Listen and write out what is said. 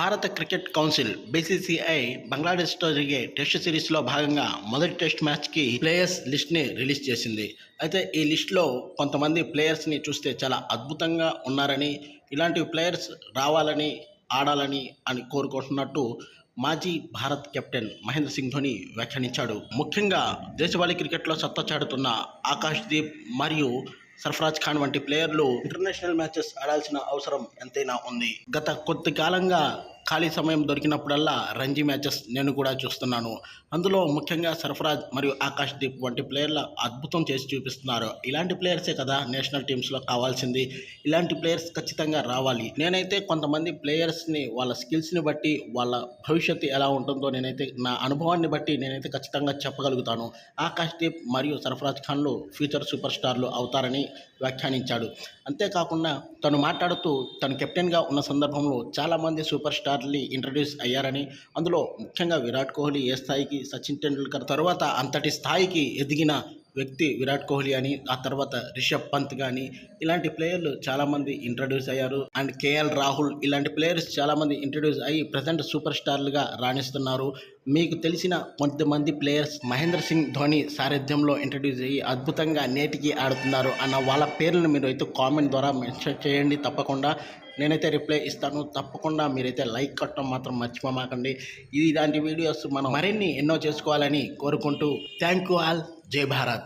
భారత cricket council BCCI బంగ్లాదేశ్తో జరిగే test సిరీస్లో భాగంగా మొదటి టెస్ట్ మ్యాచ్కి ప్లేయర్స్ లిస్ట్ని రిలీజ్ చేసింది. అయితే ఈ లిస్ట్లో కొంతమంది ప్లేయర్స్ని చూస్తే చాలా అద్భుతంగా ఉన్నారని ఇలాంటి ప్లేయర్స్ రావాలని ఆడాలని అని కోరుకుంటున్నట్టు మాజీ భారత్ కెప్టెన్ మహేంద్ర సింగ్ ధోని వ్యాఖ్యానించాడు. ముఖ్యంగా దేశవాళీ క్రికెట్లో సత్తా చాటుతున్న ఆకాష్ దీప్ మరియు సర్ఫరాజ్ ఖాన్ వంటి ప్లేయర్లు ఇంటర్నేషనల్ మ్యాచెస్ ఆడాల్సిన అవసరం ఎంతైనా ఉంది. గత కొద్ది కాలంగా ఖాళీ సమయం దొరికినప్పుడల్లా రంజీ మ్యాచెస్ నేను కూడా చూస్తున్నాను. అందులో ముఖ్యంగా సర్ఫరాజ్ మరియు ఆకాష్ దీప్ వంటి ప్లేయర్ల అద్భుతం చేసి చూపిస్తున్నారు. ఇలాంటి ప్లేయర్సే కదా నేషనల్ టీమ్స్లో కావాల్సింది. ఇలాంటి ప్లేయర్స్ ఖచ్చితంగా రావాలి. నేనైతే కొంతమంది ప్లేయర్స్ని వాళ్ళ స్కిల్స్ని బట్టి వాళ్ళ భవిష్యత్తు ఎలా ఉంటుందో నేనైతే నా అనుభవాన్ని బట్టి నేనైతే ఖచ్చితంగా చెప్పగలుగుతాను. ఆకాష్ దీప్ మరియు సర్ఫరాజ్ ఖాన్లు ఫ్యూచర్ సూపర్ స్టార్లు అవుతారని వ్యాఖ్యానించాడు. అంతేకాకుండా తను మాట్లాడుతూ తను కెప్టెన్గా ఉన్న సందర్భంలో చాలామంది సూపర్ స్టార్లు ఇంట్రడ్యూస్ అయ్యారని అందులో ముఖ్యంగా విరాట్ కోహ్లీ ఏ స్థాయికి సచిన్ టెండూల్కర్ తర్వాత అంతటి స్థాయికి ఎదిగిన వ్యక్తి విరాట్ కోహ్లీ అని ఆ తర్వాత రిషబ్ పంత్ కానీ ఇలాంటి ప్లేయర్లు చాలామంది ఇంట్రడ్యూస్ అయ్యారు. అండ్ కేఎల్ రాహుల్ ఇలాంటి ప్లేయర్స్ చాలామంది ఇంట్రడ్యూస్ అయ్యి ప్రజెంట్ సూపర్ స్టార్లుగా రాణిస్తున్నారు. మీకు తెలిసిన కొంతమంది ప్లేయర్స్ మహేంద్ర సింగ్ ధోని సారథ్యంలో ఇంట్రడ్యూస్ అయ్యి అద్భుతంగా నేటికి ఆడుతున్నారు అన్న వాళ్ళ పేర్లను మీరు అయితే కామెంట్ ద్వారా మెన్షన్ చేయండి తప్పకుండా. నేనైతే రిప్లై ఇస్తాను. తప్పకుండా మీరైతే లైక్ కొట్టడం మాత్రం మర్చిపోమాకండి. ఇది ఇలాంటి వీడియోస్ మనం మరిన్ని ఎన్నో చేసుకోవాలని కోరుకుంటూ థ్యాంక్ యూ ఆల్ జై భారత్.